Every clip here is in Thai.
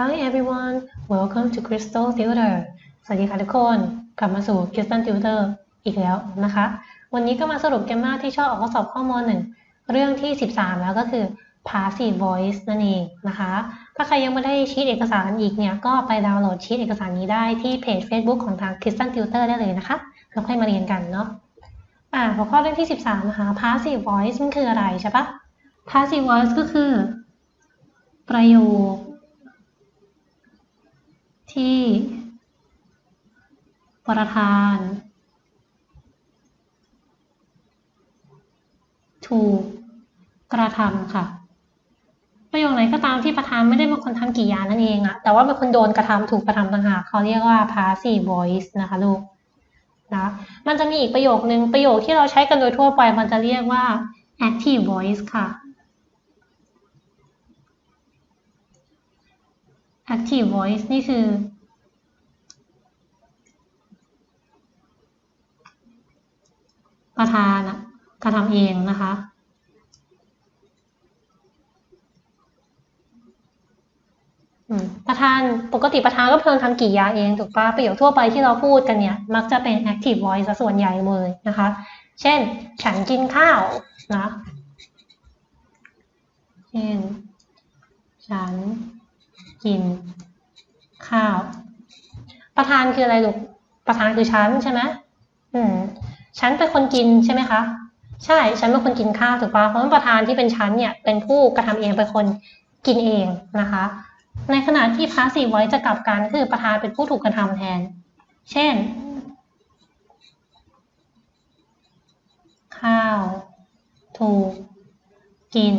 Hi everyone welcome to Crystal Tutor สวัสดีค่ะทุกคน กลับมาสู่ Crystal Tutor อีกแล้วนะคะ วันนี้ก็มาสรุปเกมมาที่ชอบออกข้อสอบข้อมูลหนึ่งเรื่องที่ 13 แล้วก็คือ passive voice นั่นเองนะคะ ถ้าใครยังไม่ได้ชีตเอกสารอีกเนี่ย ก็ไปดาวน์โหลดชีตเอกสารนี้ได้ที่เพจ Facebook ของทาง Crystal Tutor ได้เลยนะคะ แล้วค่อยมาเรียนกันเนาะอ่าหัวข้อเรื่องที่ 13 นะคะ passive voice มันคืออะไรใช่ปะ passive voice ก็คือ ประโยค ที่ประธาน ถูกกระทำค่ะ ประโยคไหนก็ตามที่ประธานไม่ได้เป็นคนทำกิริยานั่นเองอะแต่ว่าเป็นคนโดนกระทำถูกกระทำต่างหากเขาเรียกว่า passive voice นะคะลูกนะมันจะมีอีกประโยคนึง ประโยคที่เราใช้กันโดยทั่วไปมันจะเรียกว่า active voice ค่ะ active voice นี่คือ ประธานะกระทำเองนะคะ ประธานปกติประธานก็เพิ่งทำกิริยาเองถูกปะประโยคทั่วไปที่เราพูดกันเนี่ย มักจะเป็น active voice ส่วนใหญ่เลยนะคะ เช่น ฉันกินข้าวนะ เช่น ฉัน กิน ข้าว ประธานคืออะไรลูกประธานคือฉันใช่ไหมอืมฉันเป็นคนกินใช่ไหมคะใช่ฉันเป็นคนกินข้าวถูกปะเพราะประธานที่เป็นฉันเนี่ยเป็นผู้กระทำเองเป็นคนกินเองนะคะ ในขณะที่ passive voice จะกลับกันคือประธานเป็นผู้ถูกกระทำแทน เช่น ข้าวถูกกิน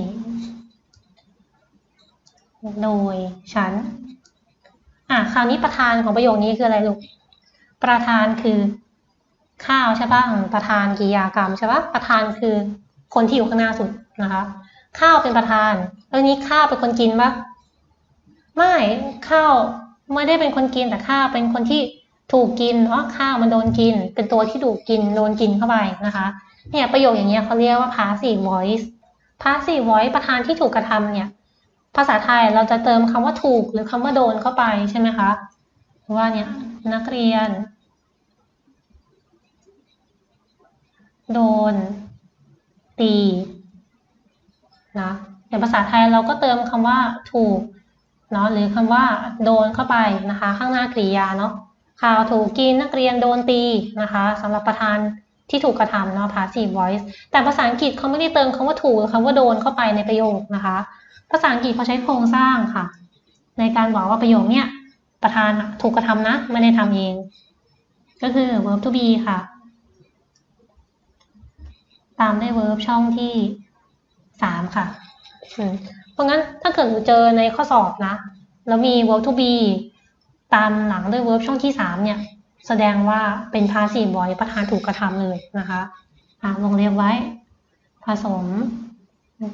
โดยฉัน อะคราวนี้ประธานของประโยคนี้คืออะไรลูก ประธานคือข้าวใช่ปะประธานกิยากรรมใช่ปะประธานคือคนที่อยู่ข้างหน้าสุดนะคะ ข้าวเป็นประธานแล้วนี้ข้าวเป็นคนกินปะไม่ข้าวไม่ได้เป็นคนกินแต่ข้าวเป็นคนที่ถูกกินเพราะข้าวมันโดนกิน เป็นตัวที่ถูกกินโดนกินเข้าไปนะคะ เนี่ยประโยคอย่างเงี้ยเขาเรียกว่า passive voice passive voice ประธานที่ถูกกระทำเนี่ย ภาษาไทยเราจะเติมคำว่าถูกหรือคำว่าโดนเข้าไปใช่ไหมคะว่าเนี่ยนักเรียน โดน ตีนะอย่างภาษาไทยเราก็เติมคำว่าถูกเนาะหรือคำว่าโดนเข้าไปนะคะ ข้างหน้ากริยาเนาะข่าวถูกกินนักเรียนโดนตีนะคะสำหรับประธานที่ถูกกระทำเนาะ passive voice แต่ภาษาอังกฤษเขาไม่ได้เติมคำว่าถูกหรือคำว่าโดนเข้าไปในประโยคนะคะ ภาษาอังกฤษเขาใช้โครงสร้างค่ะ ในการบอกว่าประโยคเนี้ยประธานถูกกระทำนะ ไม่ได้ทำเอง ก็คือ verb to be ค่ะ ตามด้วย verb ช่องที่สามค่ะ เพราะงั้นถ้าเกิดหนูเจอในข้อสอบนะ แล้วมี verb to be ตามหลังด้วย verb ช่องที่สามเนี่ย แสดงว่าเป็น passive voice ประธานถูกกระทำเลยนะคะอะลงเรียงไว้ ผสม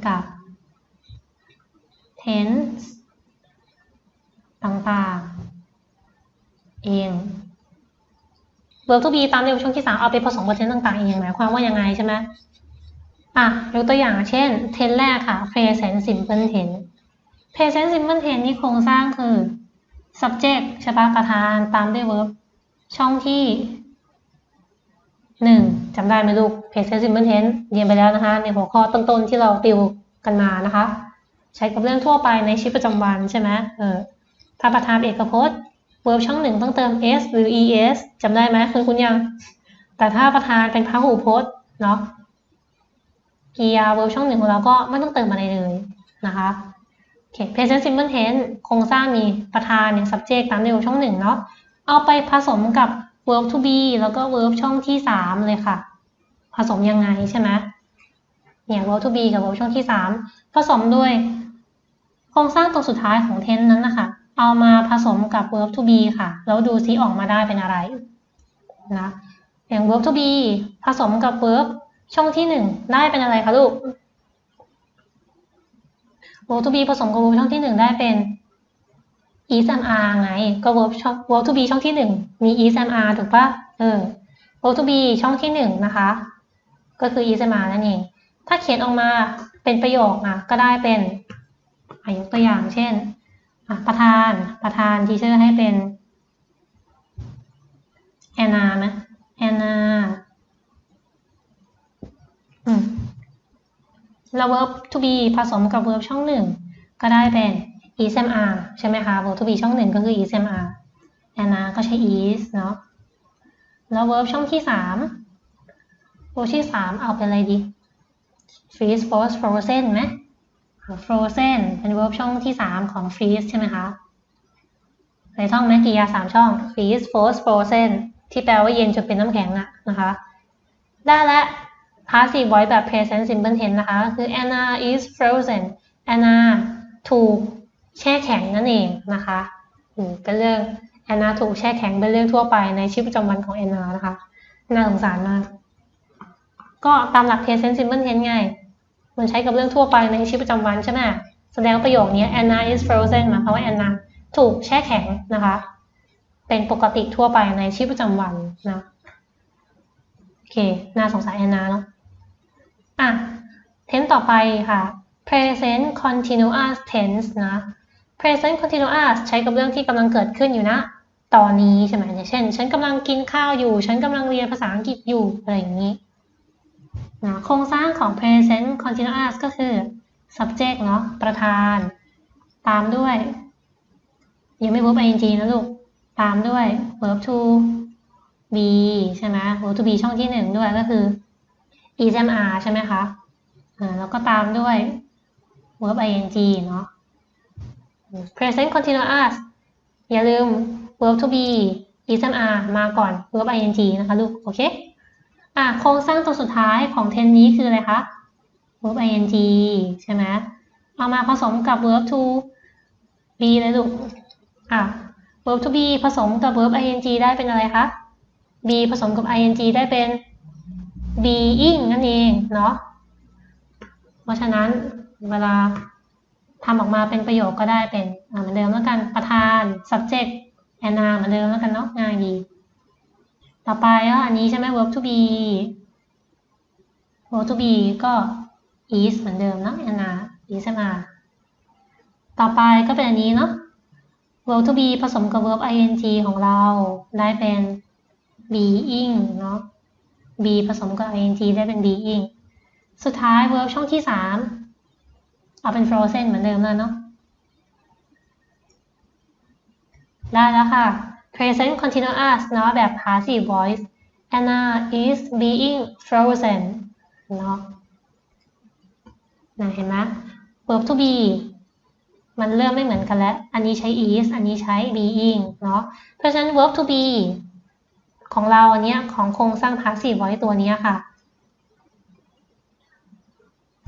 กับ tense ต่างๆ เอง verb to be ตามในช่วงที่สามเอาไปผสมกับ tense ต่างๆ เองหมายความว่ายังไงใช่ไหมอะยกตัวอย่างเช่น tense แรกค่ะ present simple tense present simple tense นี่โครงสร้างคือ subject ใช่ปะประธานตามด้วย verb ช่องที่หนึ่งจำได้ไหมลูก present simple tense เรียนไปแล้วนะคะ ในหัวข้อต้นๆที่เราติวกันมานะคะ ใช้กับเรื่องทั่วไปในชีวิตประจำวันใช่ไหมเออถ้าประธานเอกพจน์ verb ช่องหนึ่งต้องเติม s หรือ es จำได้ไหมคุณคุณยัง แต่ถ้าประธานเป็นพหูพจน์เนาะกริยา verb ช่องหนึ่งของเราก็ไม่ต้องเติมอะไรเลยนะคะโอเค present simple tense โครงสร้างมีประธานเนี่ย subject ตามด้วย verb ช่องหนึ่งเนาะเอาไปผสมกับ verb to be แล้วก็ verb ช่องที่สามเลยค่ะ ผสมยังไงใช่ไหมเนี่ย verb to be กับ verb ช่องที่สามผสมด้วย โครงสร้างตัวสุดท้ายของ tense นั้นนะคะ เอามาผสมกับ verb to be ค่ะ แล้วดูซิออกมาได้เป็นอะไรนะอย่าง verb to be ผสมกับ verb ช่องที่หนึ่งได้เป็นอะไรคะลูก verb to be ผสมกับ verb ช่องที่หนึ่งได้เป็น is am are ไง ก็ verb ช่อง verb to be ช่องที่หนึ่งมี is am are ถูกปะเออ verb to be ช่องที่หนึ่งนะคะ ก็คือ is am are นั่นเอง ถ้าเขียนออกมาเป็นประโยคนะก็ได้เป็น ยกตัวอย่างเช่น ประธานประธานทีเชอร์ให้เป็นแอนนานะแอนนาอืมแล้ว verb to be ผสมกับ verb ช่องหนึ่งก็ได้เป็น ismr ใช่ไหมคะ verb to be ช่องหนึ่งก็คือ ismr แอนนาก็ใช้ is เนาะแล้ว verb ช่องที่สาม verb ที่สามเอาเป็นอะไรดี freeze froze frozen ไหม frozen เป็น verb ช่องที่สามของ freeze ใช่ไหมคะในท่องไหมกริยาสามช่อง freeze froze frozen ที่แปลว่าเย็นจนเป็นน้ำแข็งอะนะคะ ได้แล้ว passive voice แบบ present simple tense นะคะ คือ Anna is frozen Anna ถูกแช่แข็งนั่นเองนะคะอืมเป็นเรื่อง Anna ถูกแช่แข็งเป็นเรื่องทั่วไปในชีวิตประจำวันของ Anna นะคะ น่าสงสารมาก ก็ตามหลัก present simple tense ไง มันใช้กับเรื่องทั่วไปในชีวิตประจำวันใช่ไหมแสดงประโยคนี้ Anna is frozen หมายความว่า Anna ถูกแช่แข็งนะคะ เป็นปกติทั่วไปในชีวิตประจำวันนะโอเค น่าสงสารแอนนาเนาะอะ tense ต่อไปค่ะ present continuous tense นะ present continuous ใช้กับเรื่องที่กำลังเกิดขึ้นอยู่นะ ตอนนี้ใช่ไหมอย่างเช่น ฉันกำลังกินข้าวอยู่ ฉันกำลังเรียนภาษาอังกฤษอยู่ อะไรอย่างนี้ นะโครงสร้างของ present continuous ก็คือ subject เนาะประธาน ตามด้วย ยังไม่ verb ing นะลูก ตามด้วย verb to be ใช่ไหม verb to be ช่องที่หนึ่งด้วยก็คือ ismr ใช่ไหมคะอ่าแล้วก็ตามด้วย verb ing เนาะ present continuous อย่าลืม verb to be ismr มาก่อน verb ing นะคะลูก โอเค อะโครงสร้างตัวสุดท้ายของ เทนนี้คืออะไรคะ verb ing ใช่ไหมเอามาผสมกับ verb to be เลยลูกอะ verb to be ผสมกับ verb ing ได้เป็นอะไรคะ be ผสมกับ ing ได้เป็น being นั่นเองเนาะ เพราะฉะนั้นเวลาทำออกมาเป็นประโยคก็ได้เป็นเหมือนเดิมแล้วกันประธาน subject and noun เหมือนเดิมแล้วกันเนาะง่ายดี ต่อไปก็อันนี้ใช่ไหม verb to be verb to be ก็ is เหมือนเดิมเนาะ and noun is and are ต่อไปก็เป็นอันนี้เนาะ verb to be ผสมกับ verb ing ของเราได้เป็น being เนาะ be ผสมกับ ing ได้เป็น being สุดท้าย verb ช่องที่สามเอาเป็น frozen เหมือนเดิมเลยเนาะได้แล้วค่ะ present continuous เนาะแบบ passive voice Anna is being frozen เนาะนะเห็นไหม verb to be มันเริ่มไม่เหมือนกันแล้ว อันนี้ใช้ is อันนี้ใช้ being เนาะ เพราะฉะนั้น verb to be ของเราอันเนี้ยของโครงสร้าง passive voice ตัวนี้ค่ะ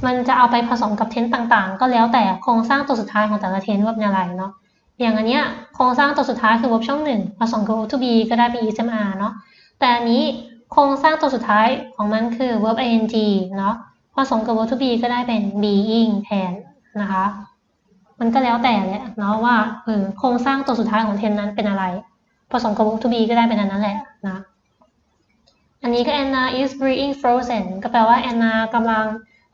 มันจะเอาไปผสมกับเทนต์ต่างๆ ก็แล้วแต่โครงสร้างตัวสุดท้ายของแต่ละเทนต์ว่าเป็นอะไรเนาะ อย่างอันเนี้ยโครงสร้างตัวสุดท้ายคือ verb ช่องหนึ่งผสมกับ verb to be ก็ได้เป็น ismr เนาะแต่อันนี้โครงสร้างตัวสุดท้ายของมันคือ verb ing เนาะผสมกับ verb to be ก็ได้เป็น being แทนนะคะ มันก็แล้วแต่แหละเนาะว่าเออโครงสร้างตัวสุดท้ายของเทนนั้นเป็นอะไร ผสมกับ verb to be ก็ได้เป็นอันนั้นแหละนะอันนี้ก็ Anna is being frozen ก็แปลว่า Anna กำลัง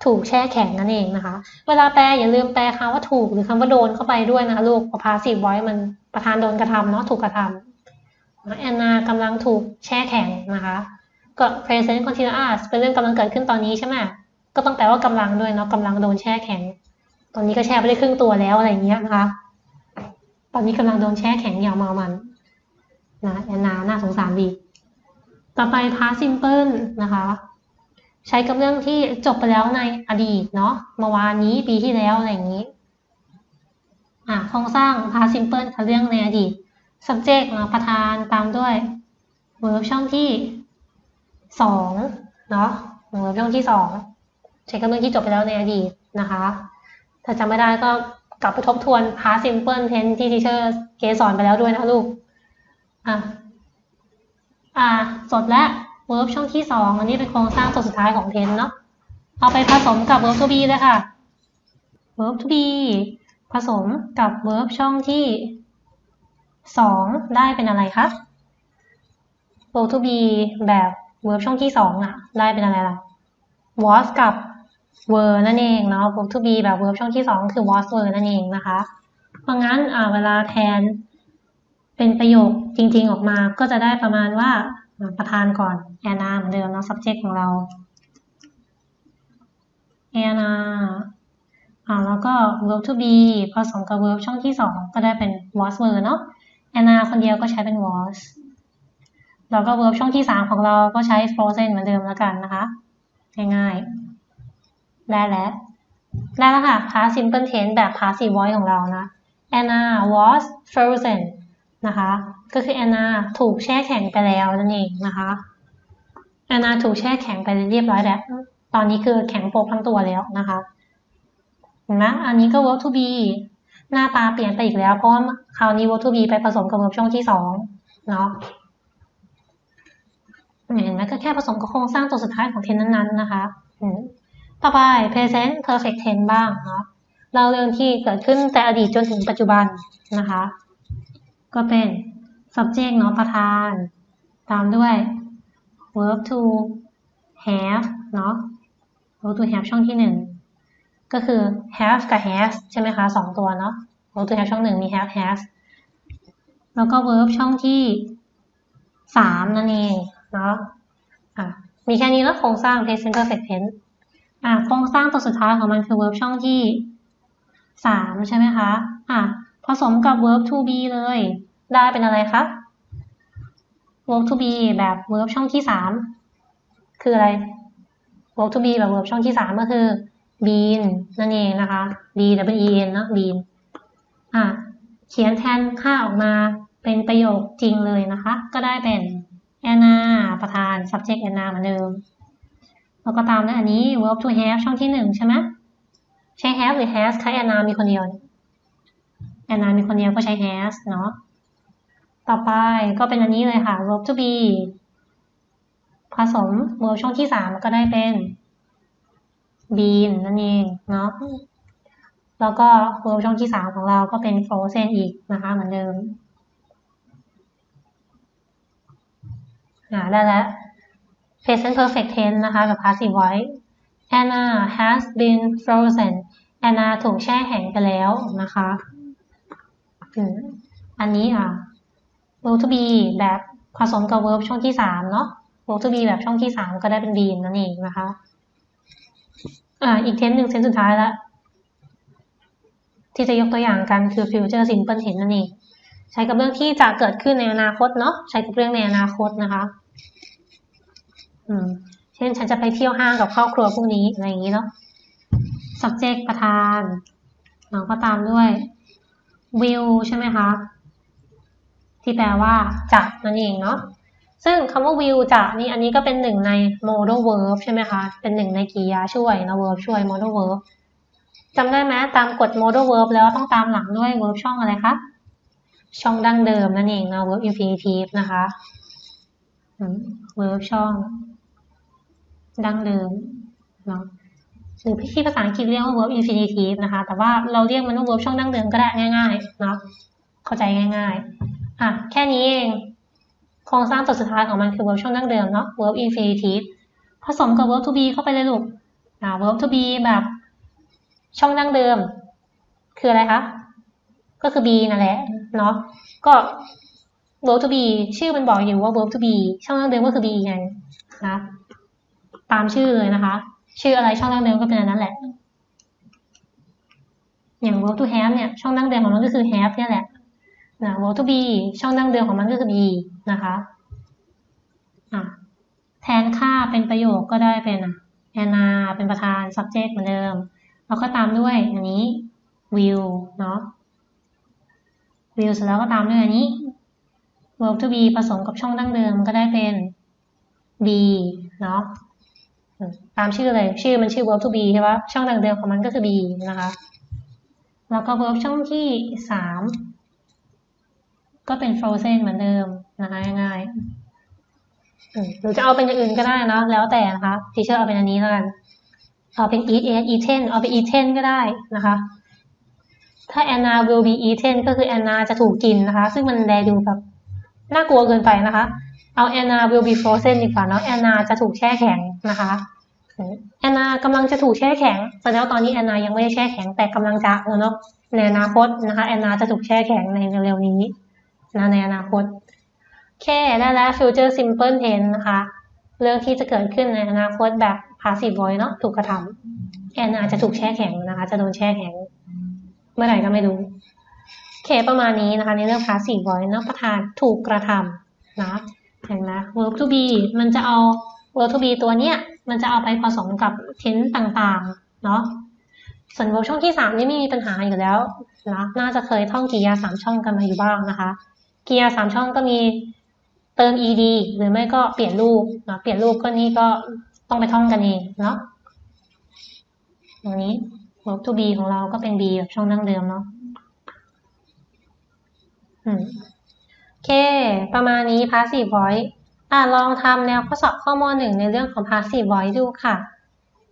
ถูกแช่แข็งนั่นเองนะคะ เวลาแปลอย่าลืมแปลคำว่าถูกหรือคำว่าโดนเข้าไปด้วยนะคะลูก passive voice มันประธานโดนกระทำเนาะถูกกระทำแอนนากำลังถูกแช่แข็งนะคะก็ present continuous เป็นเรื่องกำลังเกิดขึ้นตอนนี้ใช่ไหมก็ต้องแปลว่ากำลังด้วยเนาะกำลังโดนแช่แข็ง ตอนนี้ก็แช่ไปได้ครึ่งตัวแล้วอะไรเงี้ยนะคะ ตอนนี้กำลังโดนแช่แข็งอย่างเมามันนะแอนนาน่าสงสารดี ต่อไป past simple นะคะ ใช้กับเรื่องที่จบไปแล้วในอดีตเนาะเมื่อวานนี้ปีที่แล้วอะไรอย่างนี้อะโครงสร้าง past simple คือเรื่องในอดีต subject เนาะประธานตามด้วย verb ช่องที่สองเนาะ verb ช่องที่สองใช้กับเรื่องที่จบไปแล้วในอดีตนะคะ ถ้าจำไม่ได้ก็กลับไปทบทวน past simple tense ที่ teacher เกสอนไปแล้วด้วยนะลูกอะอะจดแล้ว verb ช่องที่สองอันนี้เป็นโครงสร้างตัวสุดท้ายของ tense เนาะเอาไปผสมกับ verb to be เลยค่ะ verb to be ผสมกับ verb ช่องที่สองได้เป็นอะไรคะ verb to be แบบ verb ช่องที่สองอะได้เป็นอะไรล่ะ was กับ were นั่นเองเนาะ verb to be แบบ verb ช่องที่สองคือ was were นั่นเองนะคะ เพราะงั้นเวลาแทนเป็นประโยคจริง ๆ ออกมาก็จะได้ประมาณว่า ประธานก่อนแอนนาเหมือนเดิมเนาะ subject ของเราแอนนาอ่าแล้วก็ verb to be ผสมกับ verb ช่องที่สองก็ได้เป็น was were เนาะแอนนาคนเดียวก็ใช้เป็น was แล้วก็ verb ช่องที่สามของเราก็ใช้ frozen เหมือนเดิมแล้วกันนะคะ ง่ายๆ ได้แล้ว ได้แล้วค่ะ past simple tense แบบ passive voice ของเรานะ Anna was frozen นะคะ ก็คือ Anna ถูกแช่แข็งไปแล้วนั่นเองนะคะ Anna ถูกแช่แข็งไปเรียบร้อยแล้ว ตอนนี้คือแข็งโปกทั้งตัวแล้วนะคะเห็นไหมอันนี้ก็ verb to be หน้าตาเปลี่ยนไปอีกแล้ว เพราะว่าคราวนี้ verb to be ไปผสมกับ verb ช่องที่สองเนาะเห็นไหมก็แค่ผสมกับโครงสร้างตัวสุดท้ายของเทนนั้นๆนะคะต่อไป present perfect tense บ้างเนาะเราเรื่องที่เกิดขึ้นแต่อดีตจนถึงปัจจุบันนะคะ ก็เป็น subject เนาะประธาน ตามด้วย verb to have เนาะ verb to have ช่องที่หนึ่งก็คือ have กับ has ใช่ไหมคะสองตัวเนาะ verb to have ช่องหนึ่งมี have has แล้วก็ verb ช่องที่สามนั่นเองเนาะะมีแค่นี้แล้วโครงสร้าง present perfect tense อะโครงสร้างตัวสุดท้ายของมันคือ verb ช่องที่สามใช่ไหมคะ อะผสมกับ verb to be เลย ได้เป็นอะไรคะ verb to be แบบ verb ช่องที่สามคืออะไร verb to be แบบ verb ช่องที่สามก็คือ been นั่นเองนะคะ b w e n เนาะ been อะเขียนแทนค่าออกมาเป็นประโยคจริงเลยนะคะ ก็ได้เป็น Anna ประธาน subject Anna เหมือนเดิม แล้วก็ตามด้วยอันนี้ verb to have ช่องที่หนึ่งใช่ไหมใช้ have หรือ has ใช้ Anna มีคนเดียว Anna มีคนเดียวก็ใช้ has เนาะ ต่อไปก็เป็นอันนี้เลยค่ะ verb to be ผสม verb ช่องที่สามก็ได้เป็น been นั่นเองเนาะแล้วก็ verb ช่องที่สามของเราก็เป็น frozen อีกนะคะเหมือนเดิมอ่าได้แล้ว present perfect tense นะคะกับ passive voice Anna has been frozen Anna ถูกแช่แข็งไปแล้วนะคะ อันนี้อะ verb to be แบบผสมกับ verb ช่องที่สามเนาะ verb to be แบบช่องที่สามก็ได้เป็น been นั่นเองนะคะ อ่า อีกเทนหนึ่งเทนสุดท้ายล้วที่จะยกตัวอย่างกันคือ future simple tense นั่นเอง ใช้กับเรื่องที่จะเกิดขึ้นในอนาคตเนาะ ใช้กับเรื่องในอนาคตนะคะ อืม เช่นฉันจะไปเที่ยวห้างกับครอบครัวพวกนี้อะไรอย่างนี้เนาะ subject ประธานเราก็ตามด้วย will ใช่ไหมคะ ที่แปลว่าจะนั่นเองเนาะซึ่งคำว่า will จะนี่อันนี้ก็เป็นหนึ่งใน modal verb ใช่ไหมคะ เป็นหนึ่งในกริยาช่วยนะ verb ช่วย modal verb จำได้ไหมตามกฎ modal verb แล้วต้องตามหลังด้วย verb ช่องอะไรคะ ช่องดั้งเดิมนั่นเองนะ verb infinitive นะคะ verb ช่อง ดั้งเดิมเนาะหรือที่ภาษาอังกฤษเรียกว่า verb infinitive นะคะ แต่ว่าเราเรียกมันว่า verb ช่องดั้งเดิมก็ได้ง่ายๆเนาะเข้าใจง่าย ๆ อะแค่นี้เอง โครงสร้างตัวสุดท้ายของมันคือ verb ช่องดั้งเดิมเนาะ verb infinitive ผสมกับ verb to be เข้าไปเลยลูกอ่า verb to be แบบช่องดั้งเดิม คืออะไรคะ ก็คือ be นั่นแหละเนาะก็ verb to be ชื่อมันบอกอยู่ว่า verb to be ช่องดั้งเดิมก็คือ be ไงนะตามชื่อเลยนะคะ ชื่ออะไรช่องดั้งเดิมก็เป็นอันนั้นแหละอย่าง verb to have เนี่ยช่องดั้งเดิมของมันก็คือ have เนี่ยแหละ นะ verb to be ช่องดั้งเดิมของมันก็คือ be นะคะอะแทนค่าเป็นประโยคก็ได้เป็น Anna เป็นประธาน subject เหมือนเดิม แล้วก็ตามด้วยอันนี้ will เนาะ will เสร็จแล้วก็ตามด้วยอันนี้ verb to be ผสมกับช่องดั้งเดิมก็ได้เป็น be เนาะตามชื่อเลย ชื่อมันชื่อ verb to be ใช่ปะช่องดังเดิมของมันก็คือ be นะคะ แล้วก็ verb ช่องที่สาม ก็เป็น frozen เหมือนเดิมนะคะง่ายๆหรือจะเอาเป็นอย่างอื่นก็ได้นะแล้วแต่นะคะทีเชอร์เอาเป็นอันนี้แล้วกันเอาเป็น eat eat eaten เอาไป eaten ก็ได้นะคะ ถ้า Anna will be eaten ก็คือ Anna จะถูกกินนะคะ ซึ่งมันแดดูแบบน่ากลัวเกินไปนะคะ เอา Anna will be frozen ดีกว่าเนาะ Anna จะถูกแช่แข็งนะคะแอนนากำลังจะถูกแช่แข็งแต่แล้วตอนนี้แอนนายังไม่ได้แช่แข็งแต่กำลังจะแล้วเนาะในอนาคตนะคะแอนนาจะถูกแช่แข็งในเร็วๆนี้ นะในอนาคตแค่ได้แล้ว future simple tense นะคะ เรื่องที่จะเกิดขึ้นในอนาคตแบบ passive voice เนาะถูกกระทำแอนนาจะถูกแช่แข็งนะคะ จะโดนแช่แข็ง เมื่อไหร่ก็ไม่รู้โอเคประมาณนี้นะคะ ในเรื่อง passive voice เนาะประธานถูกกระทำนะเห็นไหม verb to be มันจะเอา verb to be ตัวเนี้ยมันจะเอาไปผสมกับ tense ต่างๆ เนาะส่วน verb ช่องที่สามนี่ไม่มีปัญหาอยู่แล้วนะน่าจะเคยท่องกริยาสามช่องกันมาอยู่บ้างนะคะ กริยาสามช่องก็มีเติม ed หรือไม่ก็เปลี่ยนรูปนะเปลี่ยนรูปก็นี่ก็ต้องไปท่องกันเองเนาะตรงนี้ verb to be ของเราก็เป็น be แบบช่องดั้งเดิมเนาะอืมโอเค ประมาณนี้ passive voice อะลองทำแนวข้อสอบข้อมหนึ่งในเรื่องของ passive voice ดูค่ะ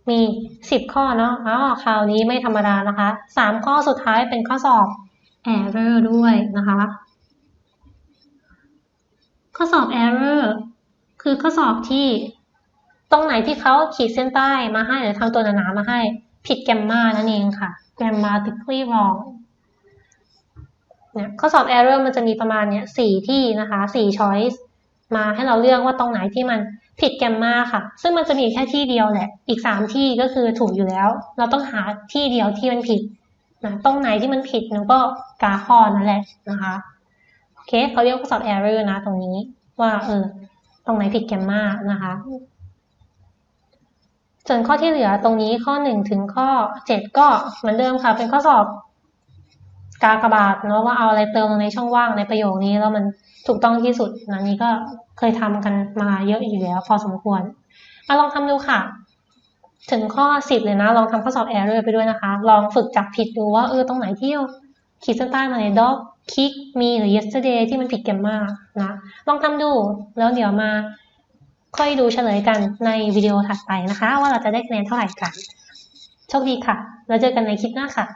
มี 10 ข้อเนาะอ๋อคราวนี้ไม่ธรรมดานะคะ 3 ข้อสุดท้ายเป็นข้อสอบ error ด้วยนะคะ ข้อสอบ error คือข้อสอบที่ ตรงไหนที่เขาขีดเส้นใต้มาให้หรือทำตัวหนาๆมาให้ ผิดแกมมานั่นเองค่ะ grammatically wrong เนี่ยข้อสอบ error มันจะมีประมาณเนี้ยสี่ที่นะคะสี่ choice มาให้เราเลือกว่าตรงไหนที่มันผิดแกมมาค่ะ ซึ่งมันจะมีแค่ที่เดียวแหละ อีกสามที่ก็คือถูกอยู่แล้ว เราต้องหาที่เดียวที่มันผิดนะตรงไหนที่มันผิดหนูก็กาข้อนั่นแหละนะคะ เคเขาเรียกข้อสอบ error นะ ตรงนี้ว่าเออตรงไหนผิดแกมมานะคะ ส่วนข้อที่เหลือตรงนี้ข้อหนึ่งถึงข้อเจ็ดก็เหมือนเดิมค่ะ เป็นข้อสอบกากบาทเนาะว่าเอาอะไรเติมลงในช่องว่างในประโยคนี้แล้วมันถูกต้องที่สุดนะนี่ก็เคยทำกันมาเยอะอยู่แล้ว พอสมควรอลองทำดูค่ะ ถึงข้อสิบเลยนะ ลองทำข้อสอบ error ไปด้วยนะคะ ลองฝึกจับผิดดูว่าเออตรงไหนที่ขีดเส้นใต้มาใน คิกมีหรือ yesterday ที่มันผิดกันมากนะ ลองทำดู แล้วเดี๋ยวมาค่อยดูเฉลยกันในวิดีโอถัดไปนะคะ ว่าเราจะได้คะแนนเท่าไหร่กัน โชคดีค่ะ แล้วเจอกันในคลิปหน้าค่ะ